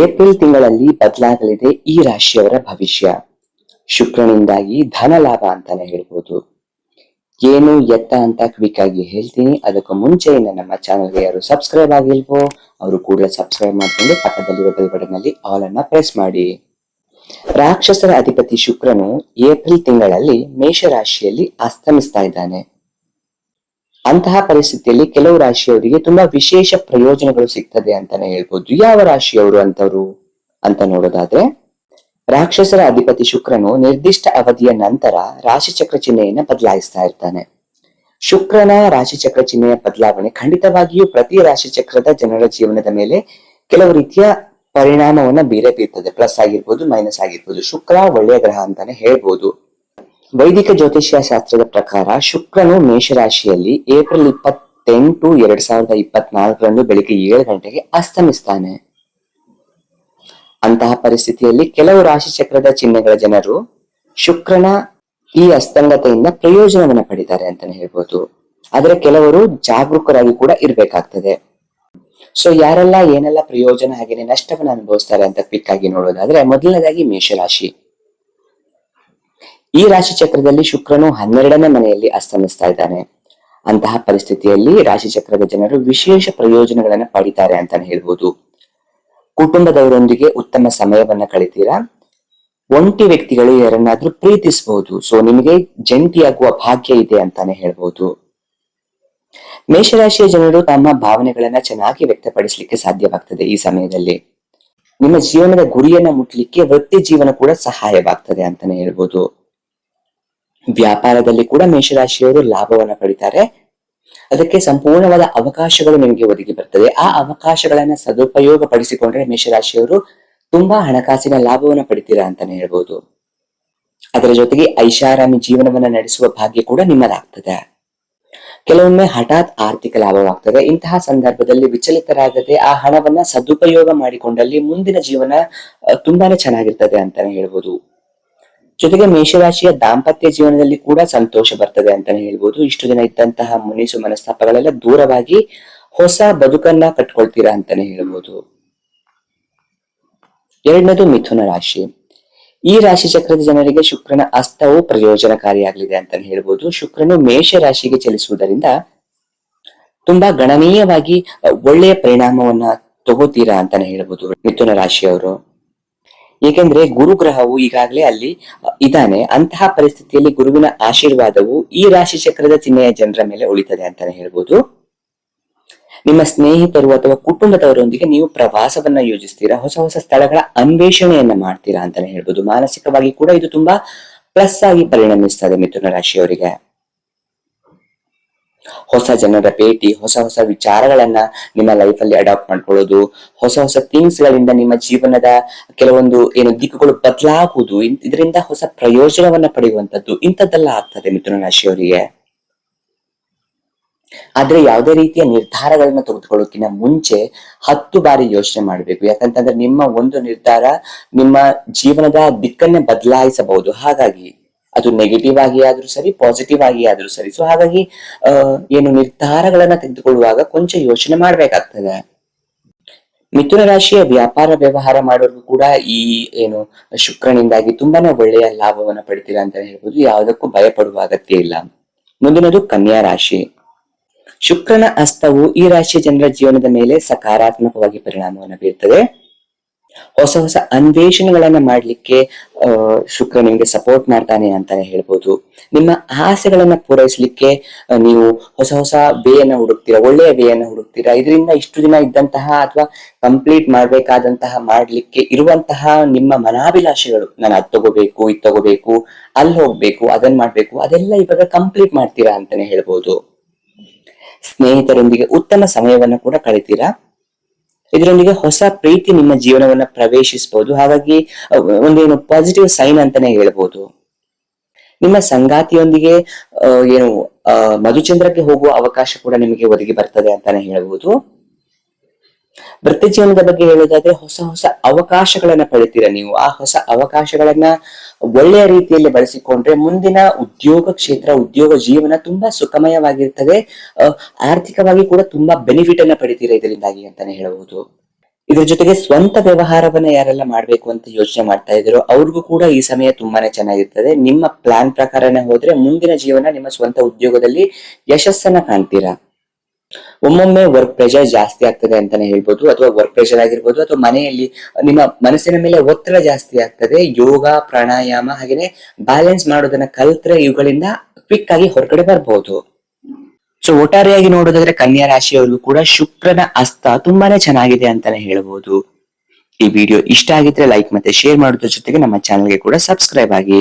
April ತಿಂಗಳಲ್ಲಿ ಬದಲಾಗಲಿದೆ ಈ ರಾಶಿಯವರ ಭವಿಷ್ಯ. ಶುಕ್ರನಿಂದಾಗಿ ಧನ ಲಾಭ ಅಂತಾನೆ ಹೇಳ್ಬೋದು. ಏನು ಎತ್ತ ಅಂತ ಕ್ವಿಕ್ ಆಗಿ ಹೇಳ್ತೀನಿ. ಅದಕ್ಕೂ ಮುಂಚೆ ನಮ್ಮ ಚಾನಲ್ಗೆ ಯಾರು ಸಬ್ಸ್ಕ್ರೈಬ್ ಆಗಿಲ್ವೋ, ಅವರು ಕೂಡ ಸಬ್ಸ್ಕ್ರೈಬ್ ಮಾಡ್ಕೊಂಡು ಪಕ್ಕದಲ್ಲಿರೋ ಬೆಲ್ ಬಟನ್ ಅಲ್ಲಿ ಆಲ್ ಅನ್ನ ಪ್ರೆಸ್ ಮಾಡಿ. ರಾಕ್ಷಸರ ಅಧಿಪತಿ ಶುಕ್ರನು ಏಪ್ರಿಲ್ ತಿಂಗಳಲ್ಲಿ ಮೇಷರಾಶಿಯಲ್ಲಿ ಅಸ್ತಮಿಸ್ತಾ ಇದ್ದಾನೆ. ಅಂತಹ ಪರಿಸ್ಥಿತಿಯಲ್ಲಿ ಕೆಲವು ರಾಶಿಯವರಿಗೆ ತುಂಬಾ ವಿಶೇಷ ಪ್ರಯೋಜನಗಳು ಸಿಗ್ತದೆ ಅಂತಾನೆ ಹೇಳ್ಬೋದು. ಯಾವ ರಾಶಿಯವರು ಅಂತವ್ರು ಅಂತ ನೋಡೋದಾದ್ರೆ, ರಾಕ್ಷಸರ ಅಧಿಪತಿ ಶುಕ್ರನು ನಿರ್ದಿಷ್ಟ ಅವಧಿಯ ನಂತರ ರಾಶಿಚಕ್ರ ಚಿಹ್ನೆಯನ್ನ ಬದಲಾಯಿಸ್ತಾ ಇರ್ತಾನೆ. ಶುಕ್ರನ ರಾಶಿಚಕ್ರ ಚಿಹ್ನೆಯ ಬದಲಾವಣೆ ಖಂಡಿತವಾಗಿಯೂ ಪ್ರತಿ ರಾಶಿಚಕ್ರದ ಜನರ ಜೀವನದ ಮೇಲೆ ಕೆಲವು ರೀತಿಯ ಪರಿಣಾಮವನ್ನ ಬೀರೇ ಬೀರ್ತದೆ ಪ್ಲಸ್ ಆಗಿರ್ಬೋದು, ಮೈನಸ್ ಆಗಿರ್ಬೋದು. ಶುಕ್ರ ಒಳ್ಳೆಯ ಗ್ರಹ ಅಂತಾನೆ ಹೇಳ್ಬೋದು. ವೈದಿಕ ಜ್ಯೋತಿಷ್ಯ ಶಾಸ್ತ್ರದ ಪ್ರಕಾರ ಶುಕ್ರನು ಮೇಷರಾಶಿಯಲ್ಲಿ ಏಪ್ರಿಲ್ ಇಪ್ಪತ್ತೆಂಟು ಎರಡ್ ಸಾವಿರದ ಇಪ್ಪತ್ನಾಲ್ಕರಂದು ಬೆಳಿಗ್ಗೆ ಏಳು ಗಂಟೆಗೆ ಅಸ್ತಮಿಸ್ತಾನೆ. ಅಂತಹ ಪರಿಸ್ಥಿತಿಯಲ್ಲಿ ಕೆಲವು ರಾಶಿಚಕ್ರದ ಚಿಹ್ನೆಗಳ ಜನರು ಶುಕ್ರನ ಈ ಅಸ್ತಂಗತೆಯಿಂದ ಪ್ರಯೋಜನವನ್ನು ಪಡಿತಾರೆ ಅಂತಾನೆ ಹೇಳ್ಬೋದು. ಆದರೆ ಕೆಲವರು ಜಾಗರೂಕರಾಗಿ ಕೂಡ ಇರಬೇಕಾಗ್ತದೆ. ಸೊ ಯಾರೆಲ್ಲ ಏನೆಲ್ಲ ಪ್ರಯೋಜನ ಹಾಗೇನೆ ನಷ್ಟವನ್ನು ಅನುಭವಿಸ್ತಾರೆ ಅಂತ ಕ್ವಿಕ್ ಆಗಿ ನೋಡೋದಾದ್ರೆ ಮೊದಲನೇದಾಗಿ ಮೇಷರಾಶಿ. ಈ ರಾಶಿ ಚಕ್ರದಲ್ಲಿ ಶುಕ್ರನು ಹನ್ನೆರಡನೇ ಮನೆಯಲ್ಲಿ ಅಸ್ತಮಿಸ್ತಾ ಇದ್ದಾನೆ. ಅಂತಹ ಪರಿಸ್ಥಿತಿಯಲ್ಲಿ ರಾಶಿ ಚಕ್ರದ ಜನರು ವಿಶೇಷ ಪ್ರಯೋಜನಗಳನ್ನು ಪಡಿತಾರೆ ಅಂತಾನೆ ಹೇಳ್ಬೋದು. ಕುಟುಂಬದವರೊಂದಿಗೆ ಉತ್ತಮ ಸಮಯವನ್ನ ಕಳಿತೀರಾ? ಒಂಟಿ ವ್ಯಕ್ತಿಗಳು ಯಾರನ್ನಾದ್ರೂ ಪ್ರೀತಿಸಬಹುದು ಸೊ ನಿಮಗೆ ಜಂಟಿಯಾಗುವ ಭಾಗ್ಯ ಇದೆ ಅಂತಾನೆ ಹೇಳ್ಬಹುದು ಮೇಷರಾಶಿಯ ಜನರು ತಮ್ಮ ಭಾವನೆಗಳನ್ನ ಚೆನ್ನಾಗಿ ವ್ಯಕ್ತಪಡಿಸಲಿಕ್ಕೆ ಸಾಧ್ಯವಾಗ್ತದೆ ಈ ಸಮಯದಲ್ಲಿ. ನಿಮ್ಮ ಜೀವನದ ಗುರಿಯನ್ನ ಮುಟ್ಲಿಕ್ಕೆ ವೃತ್ತಿ ಜೀವನ ಕೂಡ ಸಹಾಯವಾಗ್ತದೆ ಅಂತಾನೆ ಹೇಳ್ಬೋದು. ವ್ಯಾಪಾರದಲ್ಲಿ ಕೂಡ ಮೇಷರಾಶಿಯವರು ಲಾಭವನ್ನ ಪಡಿತಾರೆ. ಅದಕ್ಕೆ ಸಂಪೂರ್ಣವಾದ ಅವಕಾಶಗಳು ನಿಮಗೆ ಒದಗಿ ಬರ್ತದೆ. ಆ ಅವಕಾಶಗಳನ್ನ ಸದುಪಯೋಗ ಪಡಿಸಿಕೊಂಡ್ರೆ ಮೇಷರಾಶಿಯವರು ತುಂಬಾ ಹಣಕಾಸಿನ ಲಾಭವನ್ನ ಪಡಿತೀರಾ ಅಂತಾನೆ ಹೇಳ್ಬೋದು. ಅದರ ಜೊತೆಗೆ ಐಷಾರಾಮಿ ಜೀವನವನ್ನ ನಡೆಸುವ ಭಾಗ್ಯ ಕೂಡ ನಿಮ್ಮದಾಗ್ತದೆ. ಕೆಲವೊಮ್ಮೆ ಹಠಾತ್ ಆರ್ಥಿಕ ಲಾಭವಾಗ್ತದೆ. ಇಂತಹ ಸಂದರ್ಭದಲ್ಲಿ ವಿಚಲಿತರಾಗದೆ ಆ ಹಣವನ್ನ ಸದುಪಯೋಗ ಮಾಡಿಕೊಂಡಲ್ಲಿ ಮುಂದಿನ ಜೀವನ ತುಂಬಾನೇ ಚೆನ್ನಾಗಿರ್ತದೆ ಅಂತಾನೆ ಹೇಳ್ಬೋದು. ಜೊತೆಗೆ ಮೇಷರಾಶಿಯ ದಾಂಪತ್ಯ ಜೀವನದಲ್ಲಿ ಕೂಡ ಸಂತೋಷ ಬರ್ತದೆ ಅಂತಾನೆ ಹೇಳ್ಬೋದು. ಇಷ್ಟು ದಿನ ಇದ್ದಂತಹ ಮುನಿಸು ಮನಸ್ತಾಪಗಳೆಲ್ಲ ದೂರವಾಗಿ ಹೊಸ ಬದುಕನ್ನ ಕಟ್ಕೊಳ್ತೀರಾ ಅಂತಾನೆ ಹೇಳ್ಬೋದು. ಎರಡನೇದು ಮಿಥುನ ರಾಶಿ. ಈ ರಾಶಿ ಚಕ್ರದ ಜನರಿಗೆ ಶುಕ್ರನ ಅಸ್ತವು ಪ್ರಯೋಜನಕಾರಿಯಾಗಲಿದೆ ಅಂತಾನೆ ಹೇಳ್ಬೋದು. ಶುಕ್ರನು ಮೇಷ ರಾಶಿಗೆ ಚಲಿಸುವುದರಿಂದ ತುಂಬಾ ಗಣನೀಯವಾಗಿ ಒಳ್ಳೆಯ ಪರಿಣಾಮವನ್ನ ತಗೋತೀರಾ ಅಂತಾನೆ ಹೇಳ್ಬೋದು ಮಿಥುನ ರಾಶಿಯವರು. ಏಕೆಂದ್ರೆ ಗುರುಗ್ರಹವು ಈಗಾಗಲೇ ಅಲ್ಲಿ ಇದ್ದಾನೆ. ಅಂತಹ ಪರಿಸ್ಥಿತಿಯಲ್ಲಿ ಗುರುವಿನ ಆಶೀರ್ವಾದವು ಈ ರಾಶಿ ಚಕ್ರದ ಚಿಹ್ನೆಯ ಜನರ ಮೇಲೆ ಉಳಿತದೆ ಅಂತಾನೆ ಹೇಳ್ಬೋದು. ನಿಮ್ಮ ಸ್ನೇಹಿತರು ಅಥವಾ ಕುಟುಂಬದವರೊಂದಿಗೆ ನೀವು ಪ್ರವಾಸವನ್ನ ಯೋಜಿಸ್ತೀರಾ? ಹೊಸ ಹೊಸ ಸ್ಥಳಗಳ ಅನ್ವೇಷಣೆಯನ್ನ ಮಾಡ್ತೀರಾ ಅಂತಾನೆ ಹೇಳ್ಬೋದು. ಮಾನಸಿಕವಾಗಿ ಕೂಡ ಇದು ತುಂಬಾ ಪ್ಲಸ್ ಆಗಿ ಪರಿಣಮಿಸ್ತದೆ ಮಿಥುನ ರಾಶಿಯವರಿಗೆ. ಹೊಸ ಜನರ ಭೇಟಿ, ಹೊಸ ಹೊಸ ವಿಚಾರಗಳನ್ನ ನಿಮ್ಮ ಲೈಫ್ ಅಲ್ಲಿ ಅಡಾಪ್ಟ್ ಮಾಡ್ಕೊಳ್ಳೋದು, ಹೊಸ ಹೊಸ ಥಿಂಗ್ಸ್ ಗಳಿಂದ ನಿಮ್ಮ ಜೀವನದ ಕೆಲವೊಂದು ಏನು ದಿಕ್ಕುಗಳು ಬದಲಾಗುವುದು ಇದರಿಂದ ಹೊಸ ಪ್ರಯೋಜನವನ್ನ ಪಡೆಯುವಂತದ್ದು ಇಂಥದ್ದೆಲ್ಲ ಆಗ್ತದೆ ಮಿಥುನ ರಾಶಿಯವರಿಗೆ. ಆದ್ರೆ ಯಾವುದೇ ರೀತಿಯ ನಿರ್ಧಾರಗಳನ್ನ ತೆಗೆದುಕೊಳ್ಳೋಕಿನ ಮುಂಚೆ ಹತ್ತು ಬಾರಿ ಯೋಚನೆ ಮಾಡಬೇಕು. ಯಾಕಂತಂದ್ರೆ ನಿಮ್ಮ ಒಂದು ನಿರ್ಧಾರ ನಿಮ್ಮ ಜೀವನದ ದಿಕ್ಕನ್ನೇ ಬದಲಾಯಿಸಬಹುದು. ಹಾಗಾಗಿ ಅದು ನೆಗೆಟಿವ್ ಆಗಿ ಆದ್ರೂ ಸರಿ ಪಾಸಿಟಿವ್ ಆಗಿ ಆದ್ರೂ ಸರಿ. ಸೊ ಹಾಗಾಗಿ ಏನು ನಿರ್ಧಾರಗಳನ್ನ ತೆಗೆದುಕೊಳ್ಳುವಾಗ ಕೊಂಚ ಯೋಚನೆ ಮಾಡ್ಬೇಕಾಗ್ತದೆ. ಮಿಥುನ ರಾಶಿಯ ವ್ಯಾಪಾರ ವ್ಯವಹಾರ ಮಾಡೋರ್ಗೂ ಕೂಡ ಈ, ಏನು, ಶುಕ್ರನಿಂದಾಗಿ ತುಂಬಾನೇ ಒಳ್ಳೆಯ ಲಾಭವನ್ನ ಪಡಿತೀರಾ ಅಂತ ಹೇಳ್ಬೋದು. ಯಾವುದಕ್ಕೂ ಭಯ ಪಡುವ ಅಗತ್ಯ ಇಲ್ಲ. ಮುಂದಿನದು ಕನ್ಯಾ ರಾಶಿ. ಶುಕ್ರನ ಅಸ್ತವು ಈ ರಾಶಿಯ ಜನರ ಜೀವನದ ಮೇಲೆ ಸಕಾರಾತ್ಮಕವಾಗಿ ಪರಿಣಾಮವನ್ನು ಬೀರ್ತದೆ. ಹೊಸ ಹೊಸ ಅನ್ವೇಷಣೆಗಳನ್ನ ಮಾಡ್ಲಿಕ್ಕೆ ಶುಕ್ರ ನಿಮಗೆ ಸಪೋರ್ಟ್ ಮಾಡ್ತಾನೆ ಅಂತಾನೆ ಹೇಳ್ಬೋದು. ನಿಮ್ಮ ಆಸೆಗಳನ್ನ ಪೂರೈಸಲಿಕ್ಕೆ ನೀವು ಹೊಸ ಹೊಸ ವೇಯನ್ನ ಹುಡುಕ್ತೀರಾ, ಒಳ್ಳೆಯ ವೇಯನ್ನ ಹುಡುಕ್ತೀರಾ? ಇದರಿಂದ ಇಷ್ಟು ದಿನ ಇದ್ದಂತಹ ಅಥವಾ ಕಂಪ್ಲೀಟ್ ಮಾಡ್ಬೇಕಾದಂತಹ ಮಾಡ್ಲಿಕ್ಕೆ ಇರುವಂತಹ ನಿಮ್ಮ ಮನಾಭಿಲಾಷೆಗಳು ನಾನು ಅದ್ ತಗೋಬೇಕು, ಇದ್ ತಗೋಬೇಕು ಅಲ್ಲಿ ಹೋಗ್ಬೇಕು ಅದನ್ನ ಮಾಡ್ಬೇಕು, ಅದೆಲ್ಲ ಇವಾಗ ಕಂಪ್ಲೀಟ್ ಮಾಡ್ತೀರಾ ಅಂತಾನೆ ಹೇಳ್ಬೋದು. ಸ್ನೇಹಿತರೊಂದಿಗೆ ಉತ್ತಮ ಸಮಯವನ್ನ ಕೂಡ ಕಳಿತೀರಾ? ಇದರೊಂದಿಗೆ ಹೊಸ ಪ್ರೀತಿ ನಿಮ್ಮ ಜೀವನವನ್ನ ಪ್ರವೇಶಿಸಬಹುದು ಹಾಗಾಗಿ ಒಂದೇನು ಪಾಸಿಟಿವ್ ಸೈನ್ ಅಂತಾನೆ ಹೇಳ್ಬೋದು. ನಿಮ್ಮ ಸಂಗಾತಿಯೊಂದಿಗೆ ಏನು ಮಧುಚಂದ್ರಕ್ಕೆ ಹೋಗುವ ಅವಕಾಶ ಕೂಡ ನಿಮಗೆ ಒದಗಿ ಬರ್ತದೆ ಅಂತಾನೆ ಹೇಳ್ಬೋದು. ವೃತ್ತಿ ಜೀವನದ ಬಗ್ಗೆ ಹೇಳೋದಾದ್ರೆ ಹೊಸ ಹೊಸ ಅವಕಾಶಗಳನ್ನ ಪಡಿತೀರಾ ನೀವು. ಆ ಹೊಸ ಅವಕಾಶಗಳನ್ನ ಒಳ್ಳೆಯ ರೀತಿಯಲ್ಲಿ ಬಳಸಿಕೊಂಡ್ರೆ ಮುಂದಿನ ಉದ್ಯೋಗ ಕ್ಷೇತ್ರ, ಉದ್ಯೋಗ ಜೀವನ ತುಂಬಾ ಸುಖಮಯವಾಗಿರ್ತದೆ. ಆರ್ಥಿಕವಾಗಿ ಕೂಡ ತುಂಬಾ ಬೆನಿಫಿಟ್ ಅನ್ನ ಪಡಿತೀರಾ ಇದರಿಂದಾಗಿ ಅಂತಾನೆ ಹೇಳಬಹುದು. ಇದ್ರ ಜೊತೆಗೆ ಸ್ವಂತ ವ್ಯವಹಾರವನ್ನ ಯಾರೆಲ್ಲ ಮಾಡ್ಬೇಕು ಅಂತ ಯೋಚನೆ ಮಾಡ್ತಾ ಇದ್ರು ಅವ್ರಿಗೂ ಕೂಡ ಈ ಸಮಯ ತುಂಬಾನೇ ಚೆನ್ನಾಗಿರ್ತದೆ. ನಿಮ್ಮ ಪ್ಲಾನ್ ಪ್ರಕಾರನೇ ಹೋದ್ರೆ ಮುಂದಿನ ಜೀವನ ನಿಮ್ಮ ಸ್ವಂತ ಉದ್ಯೋಗದಲ್ಲಿ ಯಶಸ್ಸನ್ನ ಕಾಣ್ತೀರಾ. ಒಮ್ಮೊಮ್ಮೆ ವರ್ಕ್ ಪ್ರೆಷರ್ ಜಾಸ್ತಿ ಆಗ್ತದೆ ಅಂತಾನೆ ಹೇಳ್ಬೋದು, ಅಥವಾ ವರ್ಕ್ ಪ್ರೆಷರ್ ಆಗಿರ್ಬೋದು, ಅಥವಾ ಮನೆಯಲ್ಲಿ, ನಿಮ್ಮ ಮನಸ್ಸಿನ ಮೇಲೆ ಒತ್ತಡ ಜಾಸ್ತಿ ಆಗ್ತದೆ, ಯೋಗ, ಪ್ರಾಣಾಯಾಮ, ಹಾಗೇನೆ ಬ್ಯಾಲೆನ್ಸ್ ಮಾಡೋದನ್ನ ಕಲ್ತ್ರೆ ಇವುಗಳಿಂದ ಕ್ವಿಕ್ ಆಗಿ ಹೊರಗಡೆ ಬರಬಹುದು ಸೊ ಒಟ್ಟಾರೆಯಾಗಿ ನೋಡೋದಾದ್ರೆ ಕನ್ಯಾ ರಾಶಿಯವರು ಕೂಡ ಶುಕ್ರನ ಅಸ್ತ ತುಂಬಾನೇ ಚೆನ್ನಾಗಿದೆ ಅಂತಾನೆ ಹೇಳ್ಬೋದು. ಈ ವಿಡಿಯೋ ಇಷ್ಟ ಆಗಿದ್ರೆ ಲೈಕ್ ಮತ್ತೆ ಶೇರ್ ಮಾಡೋದ್ರ ಜೊತೆಗೆ ನಮ್ಮ ಚಾನಲ್ಗೆ ಕೂಡ ಸಬ್ಸ್ಕ್ರೈಬ್ ಆಗಿ.